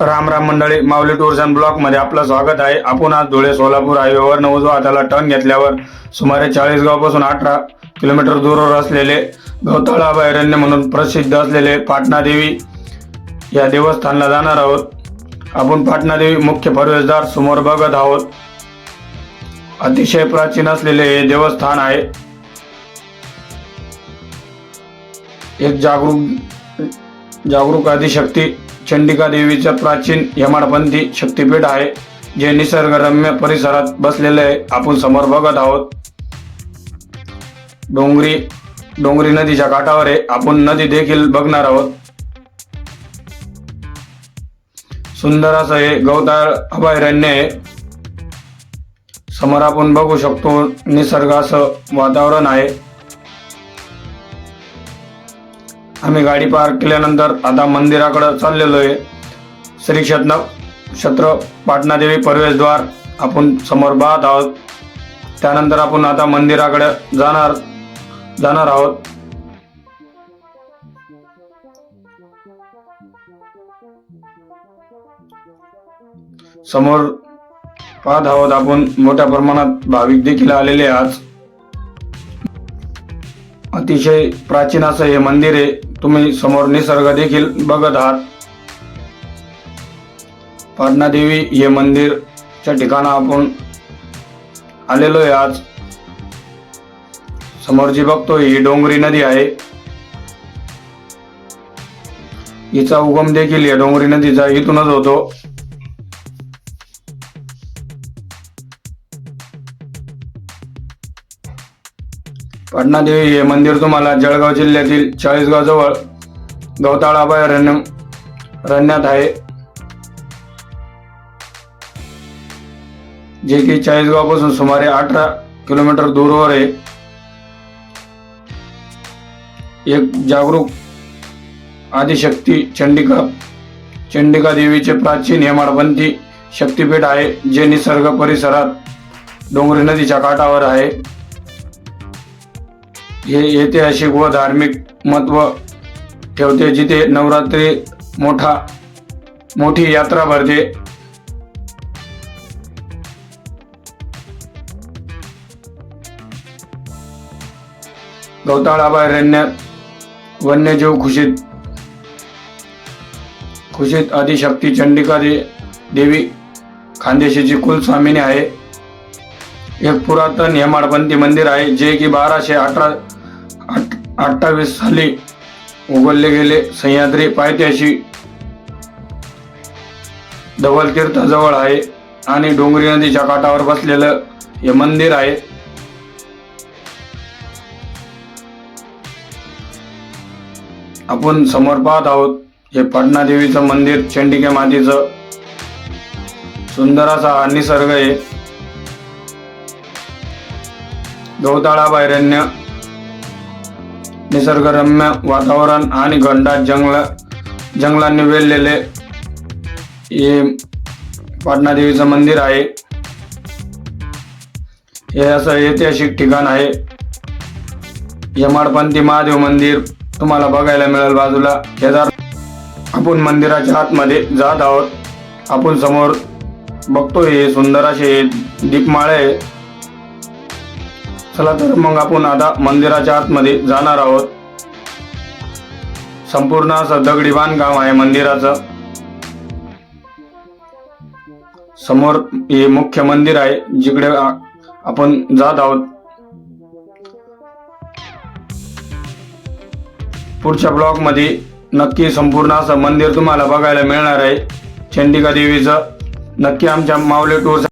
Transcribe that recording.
राम राम मंडळी माऊली tours and ब्लॉकमध्ये आपलं स्वागत आहे. आपण आज धुळे सोलापूर हायवेवर उजवा हाताला टर्न घेतल्यावर सुमारे चाळीस गावापासून अठरा किलोमीटर दूरवर असलेले गवताळा अभयारण्य म्हणून प्रसिद्ध असलेले पाटणा देवी या देवस्थानला जाणार आहोत. आपण पाटणा देवी मुख्य प्रवेशद्वार समोर बघत आहोत. अतिशय प्राचीन असलेले हे देवस्थान आहे. एक जागरूक जागरूक आदिशक्ती चंडिका देवीचं प्राचीन यमाडपंथी शक्तीपीठ आहे जे निसर्गरम्य परिसरात बसलेले आहे आपण समोर बघत आहोत. डोंगरी डोंगरी नदीच्या काठावर आहे आपण नदी देखील बघणार आहोत. सुंदर असं हे गवताळ अभयारण्य आहे. समोर आपण बघू शकतो निसर्गाचं वातावरण आहे. आम्ही गाडी पार्क केल्यानंतर आता मंदिराकडे चाललेलो आहे. श्री क्षेत्र क्षेत्र पाटणादेवी प्रवेशद्वार आपण समोर पाहत आहोत. त्यानंतर आपण आता मंदिराकडे जाणार जाणार आहोत. समोर पाहत आहोत आपण मोठ्या प्रमाणात भाविक देखील आलेले आज अतिशय प्राचीन असं हे मंदिर आहे. तुम्ही समोर निसर्ग देखील बघत आहात. पाटणादेवी हे मंदिरच्या ठिकाणा आपण आलेलो आहे आज. समोर जी बघतोय ही डोंगरी नदी आहे. हिचा उगम देखील या डोंगरी नदीचा इथूनच होतो. पाटणा देवी हे मंदिर तुम्हाला जळगाव जिल्ह्यातील चाळीसगाव जवळ गवताळ अभयारण्य रण्यात आहे. जे की चाळीसगावपासून सुमारे अठरा किलोमीटर दूरवर आहे. एक जागरूक आदिशक्ती चंडिका चंडिका देवीचे प्राचीन हेमाडपंथी शक्तीपीठ आहे जे निसर्ग परिसरात डोंगरी नदीच्या काठावर आहे. हे ऐतिहासिक व धार्मिक महत्त्व ठेवते जिथे नवरात्री मोठा मोठी यात्रा भरते. गवताळ वन्यजीव खुशीत खुशीत आदिशक्ती चंडिका दे देवी खानदेशीची कुलस्वामिनी आहे. एक पुरातन हेमाडपंथी मंदिर आहे जे की बाराशे अठरा अठ्ठावीस साली उघडले गेले. सह्याद्री पायथ्याशी धवल तीर्थाजवळ आहे आणि डोंगरी नदीच्या काठावर बसलेलं हे मंदिर आहे. आपण समोर पाहत आहोत हे पाटणा देवीचं मंदिर चंडिके मातीचं. सुंदर असा हा निसर्ग आहे. गवताळा अभयारण्य निसर्गरम्य वातावरण आणि घनदाट जंगल जंगलांनी वेललेले हे पाटणा देवीचं मंदिर आहे. हे असं ऐतिहासिक ठिकाण आहे. यमाडपंथी महादेव मंदिर तुम्हाला बघायला मिळेल बाजूला. केदार आपण मंदिराच्या आतमध्ये जात आहोत आपण समोर बघतोय हे सुंदर असे दीपमाळे आहे चला तर मग आपण आता मंदिराच्या आतमध्ये जाणार आहोत. संपूर्ण असं दगडी बांधकाम आहे मंदिराचं. समोर हे मुख्य मंदिर आहे जिकडे आपण जात आहोत. पुढच्या ब्लॉकमध्ये नक्की संपूर्ण असं मंदिर तुम्हाला बघायला मिळणार आहे. चंडिका देवीचं नक्की आमच्या माऊली टूर्स